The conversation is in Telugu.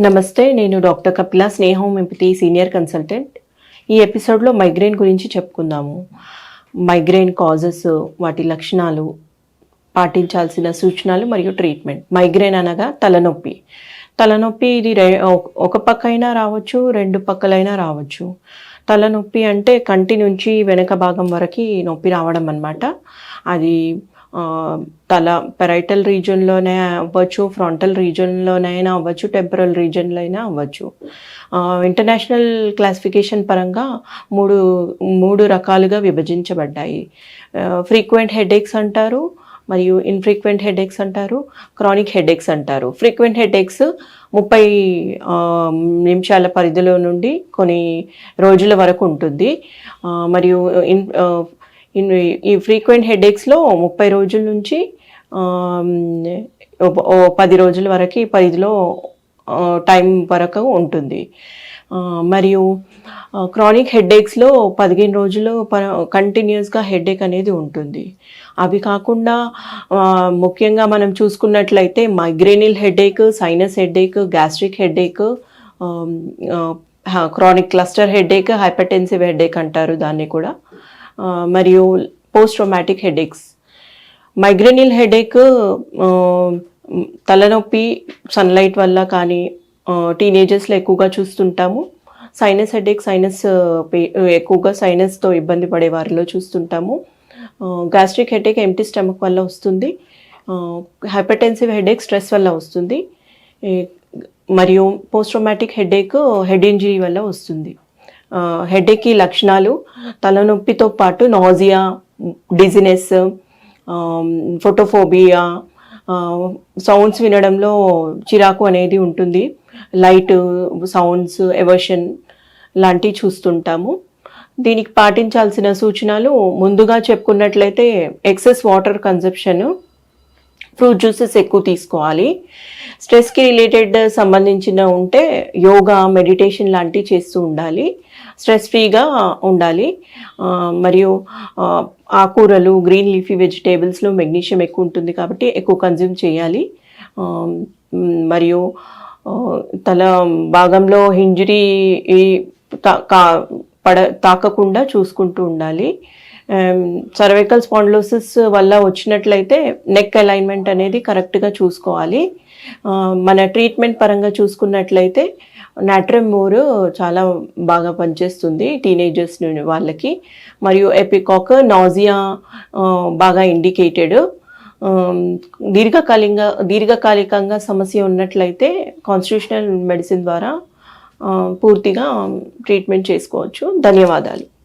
నమస్తే నేను డాక్టర్ కపిల స్నేహం హోమియోపతి సీనియర్ కన్సల్టెంట్. ఈ ఎపిసోడ్లో మైగ్రేన్ గురించి చెప్పుకుందాము. మైగ్రేన్ కాజెస్ వాటి లక్షణాలు పాటించాల్సిన సూచనలు మరియు ట్రీట్మెంట్. మైగ్రేన్ అనగా తలనొప్పి. తలనొప్పి ఇది రె- ఒక- పక్క అయినా రావచ్చు రెండు పక్కలైనా రావచ్చు. తలనొప్పి అంటే కంటి నుంచి వెనక భాగం వరకు నొప్పి రావడం అన్నమాట. అది తల పెరైటల్ రీజన్లోనే అవ్వచ్చు ఫ్రంటల్ రీజన్లోనైనా అవ్వచ్చు టెంపరల్ రీజన్లో అయినా అవ్వచ్చు ఇంటర్నేషనల్ క్లాసిఫికేషన్ పరంగా మూడు మూడు రకాలుగా విభజించబడ్డాయి. ఫ్రీక్వెంట్ హెడేక్స్ అంటారు మరియు ఇన్ఫ్రీక్వెంట్ హెడేక్స్ అంటారు క్రానిక్ హెడేక్స్ అంటారు. ఫ్రీక్వెంట్ హెడేక్స్ ముప్పై నిమిషాల పరిధిలో నుండి కొన్ని రోజుల వరకు ఉంటుంది. మరియు ఇన్ ఈ ఫ్రీక్వెంట్ హెడేక్స్లో ముప్పై రోజుల నుంచి పది రోజుల వరకు పరిధిలో టైం వరకు ఉంటుంది. మరియు క్రానిక్ హెడేక్స్లో పదిహేను రోజులు ప కంటిన్యూస్గా హెడేక్ అనేది ఉంటుంది. అవి కాకుండా ముఖ్యంగా మనం చూసుకున్నట్లయితే migrainal headache sinus headache gastric headache chronic cluster headache hypertensive headache అంటారు దాన్ని కూడా. మరియు post traumatic headaches. Migrainal headache తలనొప్పి సన్లైట్ వల్ల కానీ టీనేజర్స్లో ఎక్కువగా చూస్తుంటాము. సైనస్ హెడేక్ సైనస్ ఎక్కువగా సైనస్తో ఇబ్బంది పడే వారిలో చూస్తుంటాము. గ్యాస్ట్రిక్ హెడేక్ ఎంటీ స్టమక్ వల్ల వస్తుంది. హైపర్టెన్సివ్ హెడేక్ స్ట్రెస్ వల్ల వస్తుంది. మరియు post traumatic headache head injury వల్ల వస్తుంది. హెడేక్కి లక్షణాలు తలనొప్పితో పాటు నాజియా డిజినెస్ ఫోటోఫోబియా సౌండ్స్ వినడంలో చిరాకు అనేది ఉంటుంది. లైట్ సౌండ్స్ ఎవర్షన్ లాంటివి చూస్తుంటాము. దీనికి పాటించాల్సిన సూచనలు ముందుగా చెప్పుకున్నట్లయితే excess water conception fruit juices ఎక్కువ తీసుకోవాలి. స్ట్రెస్కి రిలేటెడ్ సంబంధించిన ఉంటే యోగా మెడిటేషన్ లాంటివి చేస్తూ ఉండాలి. స్ట్రెస్ ఫ్రీగా ఉండాలి. మరియు ఆకూరలు ఆకుకూరలు గ్రీన్ లీఫీ వెజిటేబుల్స్లో మెగ్నీషియం ఎక్కువ ఉంటుంది కాబట్టి ఎక్కువ కన్జ్యూమ్ చేయాలి. మరియు తల భాగంలో ఇంజరీ పడ తాకకుండా చూసుకుంటూ ఉండాలి. సర్వైకల్ స్పాండ్లోసిస్ వల్ల వచ్చినట్లయితే నెక్ అలైన్మెంట్ అనేది కరెక్ట్గా చూసుకోవాలి. మన ట్రీట్మెంట్ పరంగా చూసుకున్నట్లయితే నాట్రమ్మోర్ చాలా బాగా పనిచేస్తుంది టీనేజర్స్ నుండి వాళ్ళకి. మరియు ఎపికాక్ నాజియా బాగా ఇండికేటెడ్ దీర్ఘకాలికంగా దీర్ఘకాలికంగా సమస్య ఉన్నట్లయితే కాన్స్టిట్యూషనల్ మెడిసిన్ ద్వారా పూర్తిగా ట్రీట్మెంట్ చేసుకోవచ్చు. ధన్యవాదాలు.